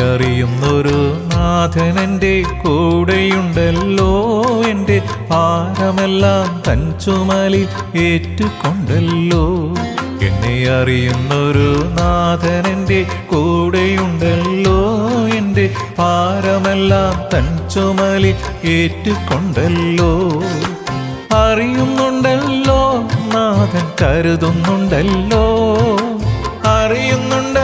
അറിയുന്നൊരു നാഥൻ എന്റെ കൂടെയുണ്ടല്ലോ. എന്റെ ഭാരമെല്ലാം തൻ ചുമലിൽ ഏറ്റുകൊണ്ടല്ലോ. എന്നെ അറിയുന്നൊരു നാഥൻ എന്റെ കൂടെയുണ്ടല്ലോ. എന്റെ ഭാരമെല്ലാം തൻ ഏറ്റുകൊണ്ടല്ലോ. അറിയുന്നുണ്ടല്ലോ നാഥൻ കരുതുന്നുണ്ടല്ലോ. അറിയുന്നുണ്ടല്ലോ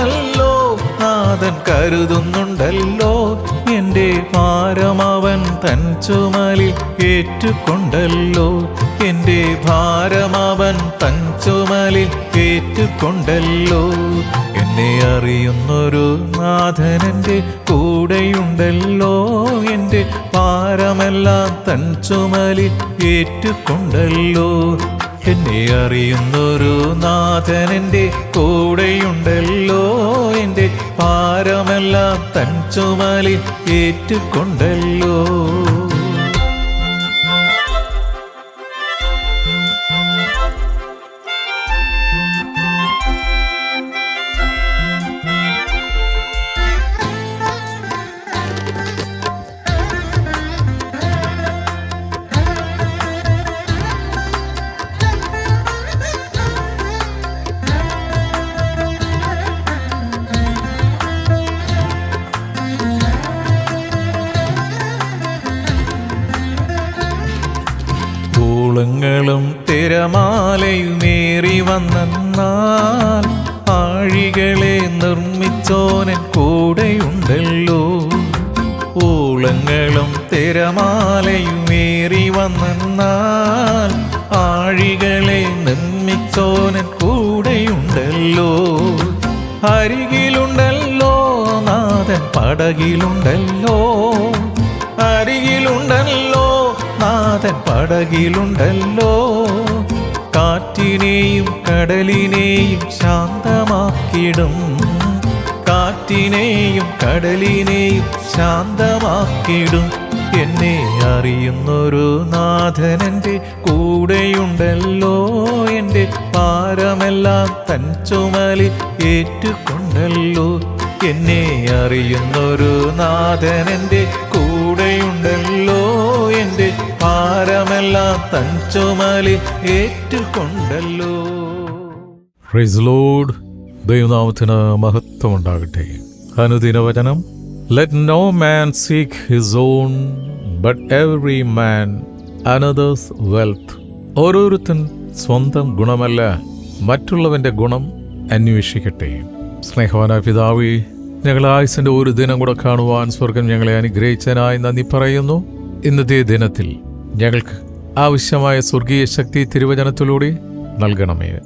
നാഥൻ കരുതുന്നുണ്ടല്ലോ. എന്റെ ഭാരമവൻ തൻ ചുമലിൽ ഏറ്റുകൊണ്ടല്ലോ. എന്റെ ഭാരമവൻ തൻ ചുമലിൽ ഏറ്റുകൊണ്ടല്ലോ. എന്നെ അറിയുന്നൊരു നാഥനന്റെ കൂടെയുണ്ടല്ലോ. എന്റെ ഭാരമെല്ലാം തൻ ചുമലിൽ ഏറ്റുകൊണ്ടല്ലോ. എന്നെ അറിയുന്നൊരു നാഥനെന്റെ കൂടെയുണ്ടല്ലോ. എന്റെ ഭാരമെല്ലാം തൻ ചുമലിൽ ഏറ്റുകൊണ്ടല്ലോ. തിരമാലയുമേറി വന്നാൽ ആഴികളെ നിർമ്മിച്ചോനൻ കൂടെയുണ്ടല്ലോ. ഊളങ്ങളും തിരമാലയുമേറി വന്നാൽ ആഴികളെ നിർമ്മിച്ചോനൻ കൂടെയുണ്ടല്ലോ. അരികിലുണ്ടല്ലോ നാഥൻ പടകിലുണ്ടല്ലോ. അരികിലുണ്ടല്ലോ നാഥൻ പടകിലുണ്ടല്ലോ. കാറ്റിനെയും കടലിനെയും ശാന്തമാക്കിടും കാറ്റിനെയും കടലിനെയും ശാന്തമാക്കിടും എന്നെ അറിയുന്നൊരു നാഥനന്റെ കൂടെയുണ്ടല്ലോ. എന്റെ പാരമെല്ലാം തൻ ചുമലിൽ ഏറ്റുകൊണ്ടല്ലോ. എന്നെ അറിയുന്നൊരു നാഥനന്റെ കൂടെയുണ്ടല്ലോ. ഭാരമെല്ലാം തൻ ചുമലിൽ ഏറ്റുകൊണ്ടല്ലോ. ലോഡ് ദൈവനാമത്തിന് മഹത്വമുണ്ടാകട്ടെ. അനുദിന വചനം let no man seek his own but every man another's wealth ഓരോരുത്തൻ സ്വന്തം ഗുണമല്ല മറ്റുള്ളവന്റെ ഗുണം അന്വേഷിക്കട്ടെ. സ്നേഹവാന പിതാവി ഞങ്ങൾ ആയുസിന്റെ ഒരു ദിനം കൂടെ കാണുവാൻ സ്വർഗം ഞങ്ങളെ അനുഗ്രഹിച്ചതിനായി നന്ദി പറയുന്നു. ഇന്നത്തെ ദിനത്തിൽ ഞങ്ങൾക്ക് ആവശ്യമായ സ്വർഗീയ ശക്തി തിരുവചനത്തിലൂടെ നൽകണമേ.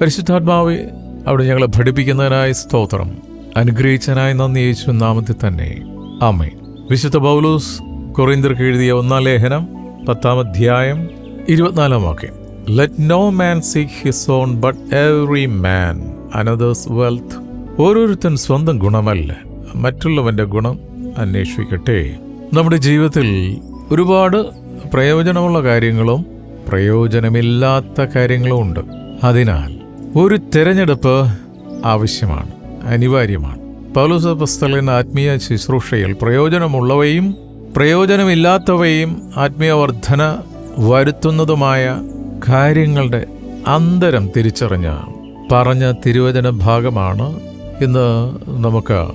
പരിശുദ്ധാത്മാവെ അവിടെ ഞങ്ങളെ പഠിപ്പിക്കുന്നതിനായി സ്തോത്രം. അനുഗ്രഹിച്ചനായി നന്ദി യേശു നാമത്തിൽ തന്നെ. ആമേ വിശുദ്ധ പൗലൂസ് കൊറിന്തർക്ക് എഴുതിയ ഒന്നാം ലേഖനം പത്താം അധ്യായം ഇരുപത്തിനാലാം വാക്യം. Let no man seek his own but every man another's wealth ഓരോരുത്തൻ സ്വന്തം ഗുണമല്ല മറ്റുള്ളവന്റെ ഗുണം അന്വേഷിക്കട്ടെ. നമ്മുടെ ജീവിതത്തിൽ ഒരുപാട് പ്രയോജനമുള്ള കാര്യങ്ങളും പ്രയോജനമില്ലാത്ത കാര്യങ്ങളും ഉണ്ട്. അതിനാൽ ഒരു തിരഞ്ഞെടുപ്പ് ആവശ്യമാണ് അനിവാര്യമാണ്. പൗലോസ് പുസ്തകൻ ആത്മീയ ശുശ്രൂഷയിൽ പ്രയോജനമുള്ളവയും പ്രയോജനമില്ലാത്തവയും ആത്മീയവർദ്ധന വരുത്തുന്നതുമായ കാര്യങ്ങളുടെ അന്തരം തിരിച്ചറിഞ്ഞ പറഞ്ഞ തിരുവചന ഭാഗമാണ് ഇന്ന് നമുക്ക്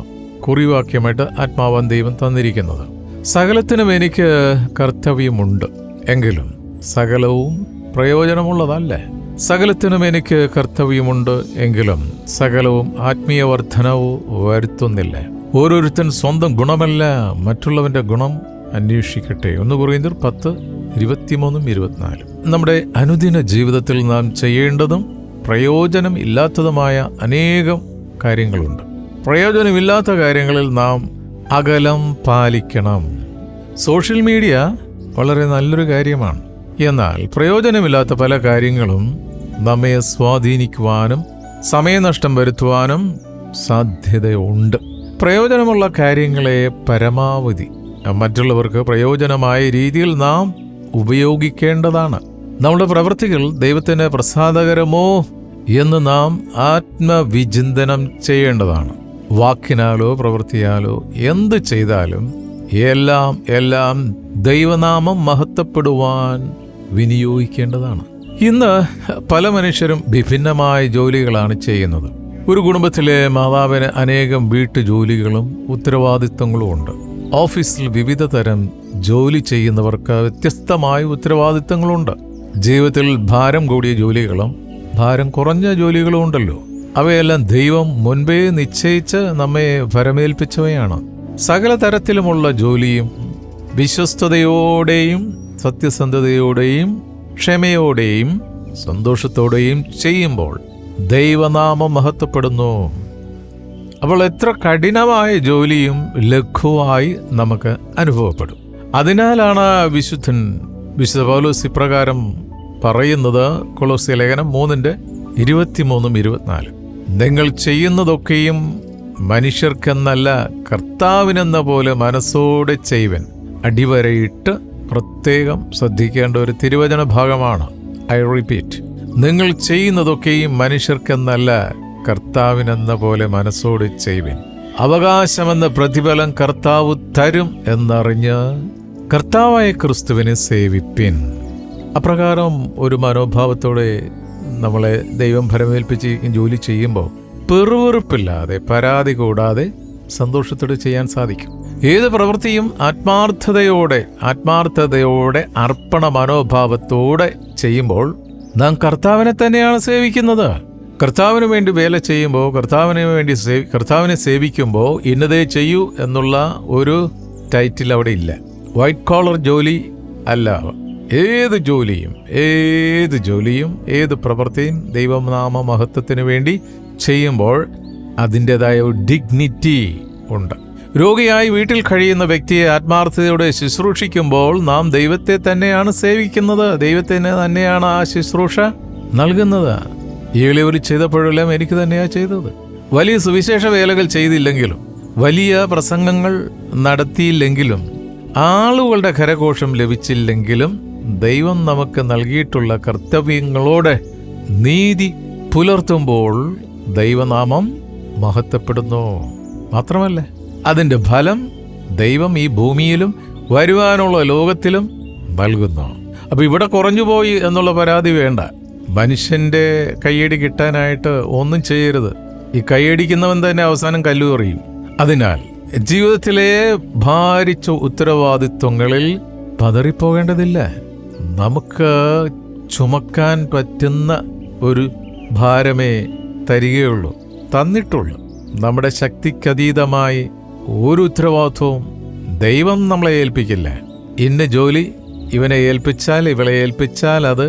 കുറിവാക്യമായിട്ട് ആത്മാവാൻ ദൈവം തന്നിരിക്കുന്നത്. സകലത്തിനും എനിക്ക് കർത്തവ്യമുണ്ട്. എങ്കിലും സകലവും പ്രയോജനമുള്ളതല്ലേ? സകലത്തിനും എനിക്ക് കർത്തവ്യമുണ്ട് എങ്കിലും സകലവും ആത്മീയ വർധനവും വരുത്തുന്നില്ല? ഓരോരുത്തൻ സ്വന്തം ഗുണമല്ല മറ്റുള്ളവന്റെ ഗുണം അന്വേഷിക്കട്ടെ. ഒന്ന് കുറയുന്നർ പത്ത് ഇരുപത്തിമൂന്നും ഇരുപത്തിനാലും. നമ്മുടെ അനുദിന ജീവിതത്തിൽ നാം ചെയ്യേണ്ടതും പ്രയോജനം ഇല്ലാത്തതുമായ അനേകം കാര്യങ്ങളുണ്ട്. പ്രയോജനമില്ലാത്ത കാര്യങ്ങളിൽ നാം അകലം പാലിക്കണം. സോഷ്യൽ മീഡിയ വളരെ നല്ലൊരു കാര്യമാണ്. എന്നാൽ പ്രയോജനമില്ലാത്ത പല കാര്യങ്ങളും നമ്മെ സ്വാധീനിക്കുവാനും സമയനഷ്ടം വരുത്തുവാനും സാധ്യതയുണ്ട്. പ്രയോജനമുള്ള കാര്യങ്ങളെ പരമാവധി. മറ്റുള്ളവർക്ക് പ്രയോജനമായ രീതിയിൽ നാം ഉപയോഗിക്കേണ്ടതാണ്. നമ്മുടെ പ്രവൃത്തികൾ ദൈവത്തിന് പ്രസാദകരമോ എന്ന് നാം ആത്മവിചിന്തനം ചെയ്യേണ്ടതാണ്. വാക്കിനാലോ പ്രവൃത്തിയാലോ എന്ത് ചെയ്താലും എല്ലാം എല്ലാം ദൈവനാമം മഹത്വപ്പെടുവാൻ വിനിയോഗിക്കേണ്ടതാണ്. ഇന്ന് പല മനുഷ്യരും വിഭിന്നമായ ജോലികളാണ് ചെയ്യുന്നത്. ഒരു കുടുംബത്തിലെ മാതാവിന് അനേകം വീട്ടുജോലികളും ഉത്തരവാദിത്തങ്ങളും ഉണ്ട്. ഓഫീസിൽ വിവിധ തരം ജോലി ചെയ്യുന്നവർക്ക് വ്യത്യസ്തമായ ഉത്തരവാദിത്തങ്ങളുണ്ട് ജീവിതത്തിൽ ഭാരം കൂടിയ ജോലികളും ഭാരം കുറഞ്ഞ ജോലികളും ഉണ്ടല്ലോ. അവയെല്ലാം ദൈവം മുൻപേ നിശ്ചയിച്ച് നമ്മെ ഭരമേൽപ്പിച്ചവയാണ് സകല തരത്തിലുമുള്ള ജോലിയും വിശ്വസ്തയോടെയും സത്യസന്ധതയോടെയും ക്ഷമയോടെയും സന്തോഷത്തോടെയും ചെയ്യുമ്പോൾ ദൈവനാമം മഹത്വപ്പെടുന്നു. അവൾ എത്ര കഠിനമായ ജോലിയും ലഘുവായി നമുക്ക് അനുഭവപ്പെടും. അതിനാലാണ് വിശുദ്ധൻ വിശുദ്ധ പൗലോസ് പ്രകാരം പറയുന്നത്. കൊളോസി ലേഖനം മൂന്നിന്റെ ഇരുപത്തിമൂന്നും ഇരുപത്തിനാലും. നിങ്ങൾ ചെയ്യുന്നതൊക്കെയും മനുഷ്യർക്കെന്നല്ല കർത്താവിനെന്ന പോലെ മനസ്സോടെ ചെയ്വൻ അടിവരയിട്ട് പ്രത്യേകം ശ്രദ്ധിക്കേണ്ട ഒരു തിരുവചന ഭാഗമാണ്. ഐ റിപ്പീറ്റ് നിങ്ങൾ ചെയ്യുന്നതൊക്കെയും മനുഷ്യർക്കെന്നല്ല കർത്താവിനെന്ന പോലെ മനസ്സോട് ചെയ്വൻ അവകാശമെന്ന പ്രതിഫലം കർത്താവ് തരും എന്നറിഞ്ഞ് കർത്താവായ ക്രിസ്തുവിനെ സേവിപ്പിൻ. അപ്രകാരം ഒരു മനോഭാവത്തോടെ നമ്മളെ ദൈവം ഭരമേൽപ്പിച്ച് ജോലി ചെയ്യുമ്പോൾ പെറുവെറുപ്പില്ലാതെ പരാതി കൂടാതെ സന്തോഷത്തോടെ ചെയ്യാൻ സാധിക്കും. ഏത് പ്രവൃത്തിയും ആത്മാർത്ഥതയോടെ ആത്മാർത്ഥതയോടെ അർപ്പണ മനോഭാവത്തോടെ ചെയ്യുമ്പോൾ നാം കർത്താവിനെ തന്നെയാണ് സേവിക്കുന്നത്. കർത്താവിന് വേണ്ടി വേല ചെയ്യുമ്പോൾ കർത്താവിന് വേണ്ടി സേവി കർത്താവിനെ സേവിക്കുമ്പോൾ ഇന്നതേ ചെയ്യൂ എന്നുള്ള ഒരു ടൈറ്റിൽ അവിടെ ഇല്ല. വൈറ്റ് കോളർ ജോലി അല്ല. ഏത് ജോലിയും ഏത് ജോലിയും ഏത് പ്രവൃത്തിയും ദൈവനാമ മഹത്വത്തിന് വേണ്ടി ചെയ്യുമ്പോൾ അതിന്റെതായ ഒരു ഡിഗ്നിറ്റി ഉണ്ട്. രോഗിയായി വീട്ടിൽ കഴിയുന്ന വ്യക്തിയെ ആത്മാർത്ഥതയോടെ ശുശ്രൂഷിക്കുമ്പോൾ നാം ദൈവത്തെ തന്നെയാണ് സേവിക്കുന്നത്. ദൈവത്തിന് തന്നെയാണ് ആ ശുശ്രൂഷ നൽകുന്നത്. ഇളവർ ചെയ്തപ്പോഴെല്ലാം എനിക്ക് തന്നെയാണ് ചെയ്തത്. വലിയ സുവിശേഷ വേലകൾ ചെയ്തില്ലെങ്കിലും വലിയ പ്രസംഗങ്ങൾ നടത്തിയില്ലെങ്കിലും ആളുകളുടെ കരഘോഷം ലഭിച്ചില്ലെങ്കിലും ദൈവം നമുക്ക് നൽകിയിട്ടുള്ള കർത്തവ്യങ്ങളോടെ നീതി പുലർത്തുമ്പോൾ ദൈവനാമം മഹത്വപ്പെടുന്നു. മാത്രമല്ല അതിന്റെ ഫലം ദൈവം ഈ ഭൂമിയിലും വരുവാനുള്ള ലോകത്തിലും നൽകുന്നു. അപ്പോൾ ഇവിടെ കുറഞ്ഞുപോയി എന്നുള്ള പരാതി വേണ്ട. മനുഷ്യന്റെ കയ്യടി കിട്ടാനായിട്ട് ഒന്നും ചെയ്യരുത്. ഈ കൈയടിക്കുന്നവൻ തന്നെ അവസാനം കല്ലു എറിയും. അതിനാൽ ജീവിതത്തിലെ ഭാരിച്ച ഉത്തരവാദിത്വങ്ങളിൽ പതറിപ്പോകേണ്ടതില്ല. നമുക്ക് ചുമക്കാൻ പറ്റുന്ന ഒരു ഭാരമേ തരികയുള്ളൂ. തന്നിട്ടുള്ളൂ. നമ്മുടെ ശക്തിക്കതീതമായി ഒരു ഉത്തരവാദിത്വവും ദൈവം നമ്മളെ ഏൽപ്പിക്കില്ല. ഇന്ന ജോലി ഇവനെ ഏൽപ്പിച്ചാൽ ഇവളെ ഏൽപ്പിച്ചാൽ അത്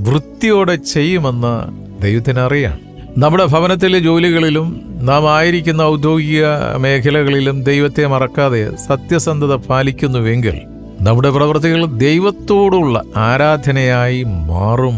വൃത്തിയോടെ ചെയ്യുമെന്ന് ദൈവത്തിനറിയാം നമ്മുടെ ഭവനത്തിലെ ജോലികളിലും നാം ആയിരിക്കുന്ന ഔദ്യോഗിക മേഖലകളിലും ദൈവത്തെ മറക്കാതെ സത്യസന്ധത പാലിക്കുന്നുവെങ്കിൽ നമ്മുടെ പ്രവൃത്തികൾ ദൈവത്തോടുള്ള ആരാധനയായി മാറും.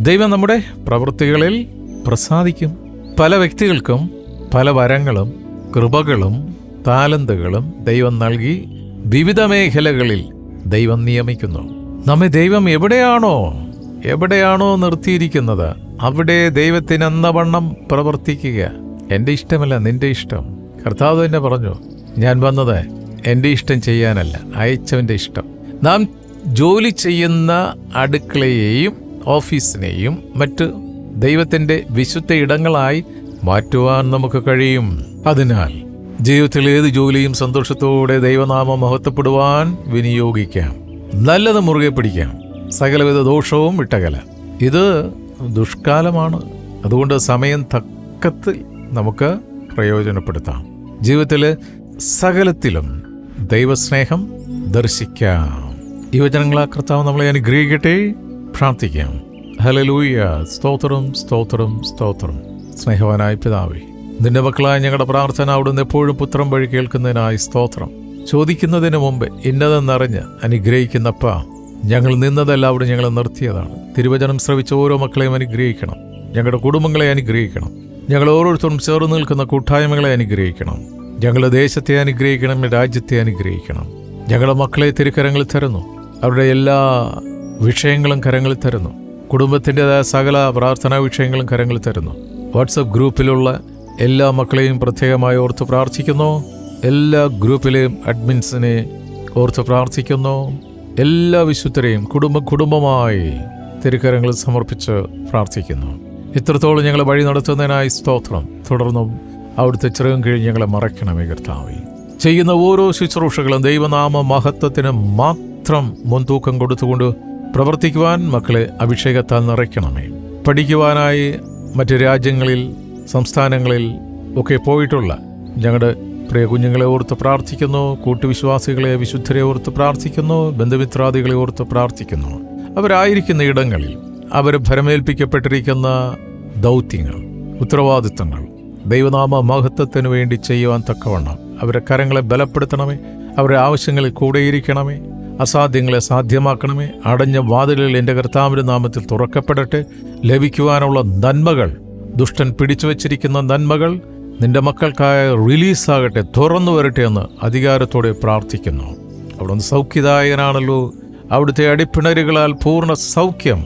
ദൈവം നമ്മുടെ പ്രവൃത്തികളിൽ പ്രസാദിക്കും. പല വ്യക്തികൾക്കും പല വരങ്ങളും കൃപകളും താലന്തുകളും ദൈവം നൽകി വിവിധ മേഖലകളിൽ ദൈവം നിയമിക്കുന്നു. നമ്മെ ദൈവം എവിടെയാണോ എവിടെയാണോ നിർത്തിയിരിക്കുന്നത് അവിടെ ദൈവത്തിനെന്ന വണ്ണം പ്രവർത്തിക്കുക. എന്റെ ഇഷ്ടമല്ല നിന്റെ ഇഷ്ടം. കർത്താവ് തന്നെ പറഞ്ഞു ഞാൻ വന്നത് എന്റെ ഇഷ്ടം ചെയ്യാനല്ല അയച്ചവന്റെ ഇഷ്ടം. നാം ജോലി ചെയ്യുന്ന അടുക്കളയെയും ഓഫീസിനെയും മറ്റ് ദൈവത്തിന്റെ വിശുദ്ധ ഇടങ്ങളായി മാറ്റുവാൻ നമുക്ക് കഴിയും. അതിനാൽ ജീവിതത്തിൽ ഏത് ജോലിയും സന്തോഷത്തോടെ ദൈവനാമം മഹത്വപ്പെടുവാൻ വിനിയോഗിക്കാം. നല്ലത് മുറുകെ പിടിക്കാം. സകലവിധ ദോഷവും വിട്ടകല. ഇത് ദുഷ്കാലമാണ്. അതുകൊണ്ട് സമയം തക്കത്തിൽ നമുക്ക് പ്രയോജനപ്പെടുത്താം. ജീവിതത്തിൽ സകലത്തിലും ദൈവസ്നേഹം ദർശിക്കാം. യുവജനങ്ങളാ കർത്താവ് നമ്മളെ അനുഗ്രഹിക്കട്ടെ. പ്രാർത്ഥിക്കാം. ഹലലൂയ സ്തോത്രം സ്തോത്രം സ്തോത്രം. സ്നേഹവാനായ പിതാവേ നിന്റെ മക്കളായ ഞങ്ങളുടെ പ്രാർത്ഥന അവിടുന്ന് എപ്പോഴും പുത്രം വഴി കേൾക്കുന്നതിനായി സ്തോത്രം. ചോദിക്കുന്നതിന് മുമ്പ് ഇന്നതെന്നറിഞ്ഞ് അനുഗ്രഹിക്കുന്നപ്പ ഞങ്ങൾ നിന്നതല്ല അവിടെ ഞങ്ങളെ നിർത്തിയതാണ്. തിരുവചനം ശ്രവിച്ച ഓരോ മക്കളെയും അനുഗ്രഹിക്കണം. ഞങ്ങളുടെ കുടുംബങ്ങളെ അനുഗ്രഹിക്കണം. ഞങ്ങൾ ഓരോരുത്തരും ചേർന്ന് നിൽക്കുന്ന കൂട്ടായ്മകളെ അനുഗ്രഹിക്കണം. ഞങ്ങളുടെ ദേശത്തെ അനുഗ്രഹിക്കണം രാജ്യത്തെ അനുഗ്രഹിക്കണം. ഞങ്ങളുടെ മക്കളെ തിരുക്കരങ്ങളിൽ തരുന്നു. അവരുടെ എല്ലാ വിഷയങ്ങളും കരങ്ങളിൽ തരുന്നു. കുടുംബത്തിന്റെതായ സകല പ്രാർത്ഥനാ വിഷയങ്ങളും കരങ്ങളിൽ തരുന്നു. വാട്സപ്പ് ഗ്രൂപ്പിലുള്ള എല്ലാ മക്കളെയും പ്രത്യേകമായി ഓർത്ത് പ്രാർത്ഥിക്കുന്നു. എല്ലാ ഗ്രൂപ്പിലെയും അഡ്മിൻസിനെ ഓർത്ത് പ്രാർത്ഥിക്കുന്നു. എല്ലാ വിശുദ്ധരെയും കുടുംബ കുടുംബമായി തിരുക്കരങ്ങളിൽ സമർപ്പിച്ച് പ്രാർത്ഥിക്കുന്നു. ഇത്രത്തോളം ഞങ്ങൾ വഴി നടത്തുന്നതിനായി സ്തോത്രം. തുടർന്നും അവിടുത്തെ ചെറുകം കഴിഞ്ഞ് ഞങ്ങളെ മറയ്ക്കണമേ കർത്താവേ. ചെയ്യുന്ന ഓരോ ശുശ്രൂഷകളും ദൈവനാമ മഹത്വത്തിന് മാത്രം മുൻതൂക്കം കൊടുത്തുകൊണ്ട് പ്രവർത്തിക്കുവാൻ മക്കളെ അഭിഷേകത്താൽ നിറയ്ക്കണമേ. പഠിക്കുവാനായി മറ്റ് രാജ്യങ്ങളിൽ സംസ്ഥാനങ്ങളിൽ ഒക്കെ പോയിട്ടുള്ള ഞങ്ങളുടെ പ്രിയ കുഞ്ഞുങ്ങളെ ഓർത്ത് പ്രാർത്ഥിക്കുന്നു കൂട്ടുവിശ്വാസികളെ വിശുദ്ധരെ ഓർത്ത് പ്രാർത്ഥിക്കുന്നു ബന്ധുമിത്രാദികളെ ഓർത്ത് പ്രാർത്ഥിക്കുന്നു. അവരായിരിക്കുന്ന ഇടങ്ങളിൽ അവർ ഭരമേൽപ്പിക്കപ്പെട്ടിരിക്കുന്ന ദൗത്യങ്ങൾ ഉത്തരവാദിത്തങ്ങൾ ദൈവനാമ മഹത്വത്തിന് വേണ്ടി ചെയ്യുവാൻ തക്കവണ്ണം. അവരുടെ കരങ്ങളെ ബലപ്പെടുത്തണമേ. അവരുടെ ആവശ്യങ്ങളിൽ കൂടെയിരിക്കണമേ. അസാധ്യങ്ങളെ സാധ്യമാക്കണമേ. അടഞ്ഞ വാതിലുകൾ എന്റെ കർത്താവിന്റെ നാമത്തിൽ തുറക്കപ്പെടട്ടെ. ലഭിക്കുവാനുള്ള നന്മകൾ ദുഷ്ടൻ പിടിച്ചു വച്ചിരിക്കുന്ന നന്മകൾ നിന്റെ മക്കൾക്കായ റിലീസാകട്ടെ തുറന്നു വരട്ടെ എന്ന് അധികാരത്തോടെ പ്രാർത്ഥിക്കുന്നു. അവിടുന്ന് സൗഖ്യദായകനാണല്ലോ. അവിടുത്തെ അടിപ്പിണരുകളാൽ പൂർണ സൗഖ്യം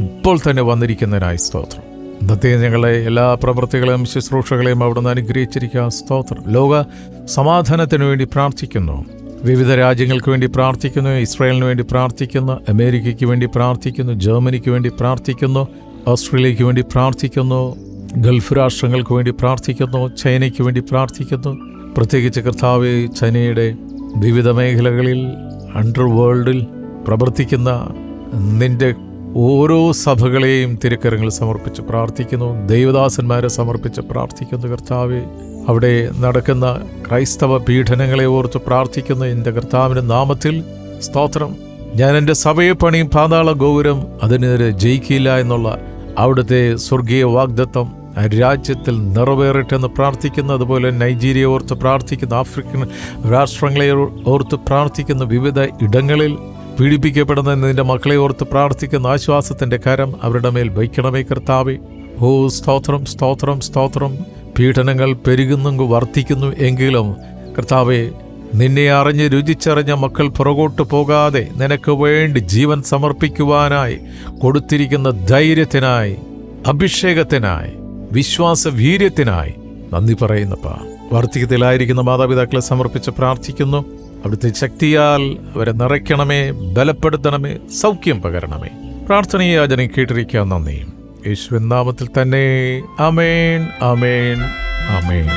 ഇപ്പോൾ തന്നെ വന്നിരിക്കുന്നതിനായി സ്തോത്രം. ഇന്നത്തെ ഞങ്ങളെ എല്ലാ പ്രവൃത്തികളെയും ശുശ്രൂഷകളെയും അവിടുന്ന് അനുഗ്രഹിച്ചിരിക്കുക സ്തോത്രം. ലോക സമാധാനത്തിന് വേണ്ടി പ്രാർത്ഥിക്കുന്നു. വിവിധ രാജ്യങ്ങൾക്ക് വേണ്ടി പ്രാർത്ഥിക്കുന്നു. ഇസ്രായേലിന് വേണ്ടി പ്രാർത്ഥിക്കുന്നു. അമേരിക്കയ്ക്ക് വേണ്ടി പ്രാർത്ഥിക്കുന്നു. ജർമ്മനിക്ക് വേണ്ടി പ്രാർത്ഥിക്കുന്നു. ഓസ്ട്രേലിയയ്ക്ക് വേണ്ടി പ്രാർത്ഥിക്കുന്നു. ഗൾഫ് രാഷ്ട്രങ്ങൾക്ക് വേണ്ടി പ്രാർത്ഥിക്കുന്നു. ചൈനയ്ക്ക് വേണ്ടി പ്രാർത്ഥിക്കുന്നു. പ്രത്യേകിച്ച് കർത്താവ് ചൈനയുടെ വിവിധ മേഖലകളിൽ അണ്ടർ വേൾഡിൽ പ്രവർത്തിക്കുന്ന നിന്റെ ഓരോ സഭകളെയും തിരുക്കരങ്ങൾ സമർപ്പിച്ച് പ്രാർത്ഥിക്കുന്നു. ദൈവദാസന്മാരെ സമർപ്പിച്ച് പ്രാർത്ഥിക്കുന്നു കർത്താവെ. അവിടെ നടക്കുന്ന ക്രൈസ്തവ പീഡനങ്ങളെ ഓർത്ത് പ്രാർത്ഥിക്കുന്നു എന്റെ കർത്താവിന്റെ നാമത്തിൽ സ്തോത്രം. ഞാൻ എന്റെ സഭയെ പണിയും പാതാള ഗൗരം അതിനെതിരെ ജയിക്കില്ല എന്നുള്ള അവിടുത്തെ സ്വർഗീയ വാഗ്ദത്വം രാജ്യത്തിൽ നിറവേറട്ടെന്ന് പ്രാർത്ഥിക്കുന്നു. അതുപോലെ നൈജീരിയ ഓർത്ത് പ്രാർത്ഥിക്കുന്നു. ആഫ്രിക്കൻ രാഷ്ട്രങ്ങളെ ഓർത്ത് പ്രാർത്ഥിക്കുന്നു. വിവിധ ഇടങ്ങളിൽ പീഡിപ്പിക്കപ്പെടുന്ന നിന്റെ മക്കളെ ഓർത്ത് പ്രാർത്ഥിക്കുന്ന ആശ്വാസത്തിന്റെ കരം അവരുടെ മേൽ വയ്ക്കണമേ കർത്താവേ. ഓ സ്തോത്രം സ്തോത്രം സ്തോത്രം. പീഡനങ്ങൾ പെരുകുന്നു വർദ്ധിക്കുന്നു എങ്കിലും കർത്താവെ നിന്നെ അറിഞ്ഞ് രുചിച്ചറിഞ്ഞ മക്കൾ പുറകോട്ട് പോകാതെ നിനക്ക് വേണ്ടി ജീവൻ സമർപ്പിക്കുവാനായി കൊടുത്തിരിക്കുന്ന ധൈര്യത്തിനായി അഭിഷേകത്തിനായി വിശ്വാസ വീര്യത്തിനായി നന്ദി പറയുന്നപ്പാ. വാർദ്ധക്യത്തിലായിരിക്കുന്ന മാതാപിതാക്കളെ സമർപ്പിച്ച് പ്രാർത്ഥിക്കുന്നു. അവിടുത്തെ ശക്തിയാൽ അവരെ നിറയ്ക്കണമേ ബലപ്പെടുത്തണമേ സൗഖ്യം പകരണമേ. പ്രാർത്ഥനയെ പ്രാർത്ഥനയാചനം കേട്ടിരിക്കാൻ നന്ദി യേശുവിൻ നാമത്തിൽ തന്നെ. അമേൻ അമേൻ അമേൻ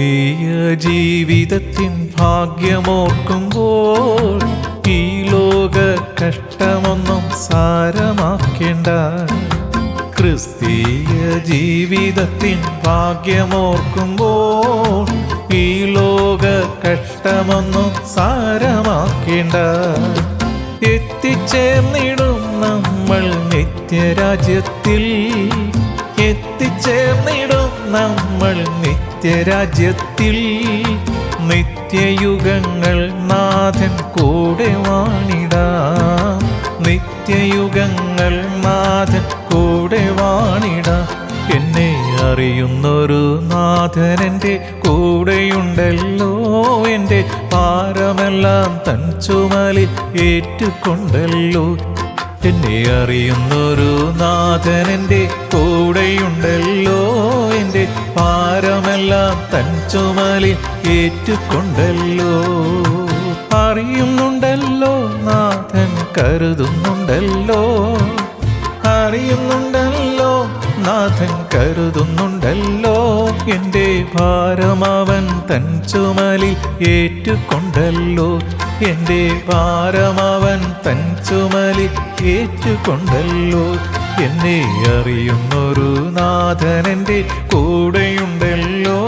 ക്രിസ്തീയ ജീവിതത്തിൻ ഭാഗ്യമോർക്കുമ്പോൾ ഈ ലോക കഷ്ടമൊന്നും സാരമാക്കേണ്ട. ക്രിസ്തീയ ജീവിതത്തിൻ ഭാഗ്യമോർക്കുമ്പോൾ ഈ ലോക കഷ്ടമൊന്നും സാരമാക്കേണ്ട. എത്തിച്ചേർന്നിടും നമ്മൾ നിത്യരാജ്യത്തിൽ. എത്തിച്ചേർന്നിടും നമ്മൾ നിത്യരാജ്യത്തിൽ നിത്യയുഗങ്ങൾ നാഥൻ കൂടെ വാണിടാം. നിത്യയുഗങ്ങൾ നാഥൻ കൂടെ വാണിടാം. എന്നെ അറിയുന്നൊരു നാഥൻ എന്റെ കൂടെയുണ്ടല്ലോ. എന്റെ ഭാരമെല്ലാം തൻ ചുമലിൽ ഏറ്റുകൊണ്ടല്ലോ. എന്നെ അറിയുന്നൊരു നാഥൻ എന്റെ കൂടെയുണ്ടല്ലോ. എന്റെ ഭാരമെല്ലാം തൻ ചുമലിൽ ഏറ്റുകൊണ്ടല്ലോ. അറിയുന്നുണ്ടല്ലോ നാഥൻ കരുതുന്നുണ്ടല്ലോ. അറിയുന്നുണ്ടല്ലോ നാഥൻ കരുതുന്നുണ്ടല്ലോ. എന്റെ ഭാരമവൻ തൻ ചുമലിൽ ഏറ്റുകൊണ്ടല്ലോ. എന്റെ ഭാരമവൻ തൻ ചുമലിൽ ഏറ്റുകൊണ്ടല്ലോ. എന്നെ അറിയുന്നൊരു നാഥൻ എന്റെ കൂടെയുണ്ടല്ലോ.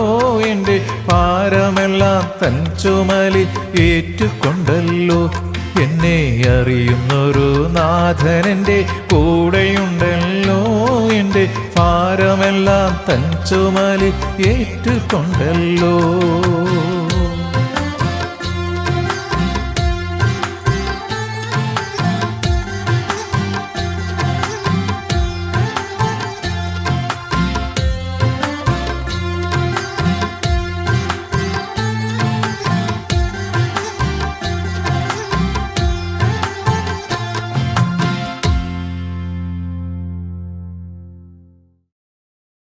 എന്റെ ഭാരമെല്ലാം തൻ ചുമലിൽ ഏറ്റുകൊണ്ടല്ലോ. എന്നെ അറിയുന്നൊരു നാഥൻ എന്റെ കൂടെയുണ്ടല്ലോ. എന്റെ ഭാരമെല്ലാം തൻ ചുമലിൽ ഏറ്റുകൊണ്ടല്ലോ.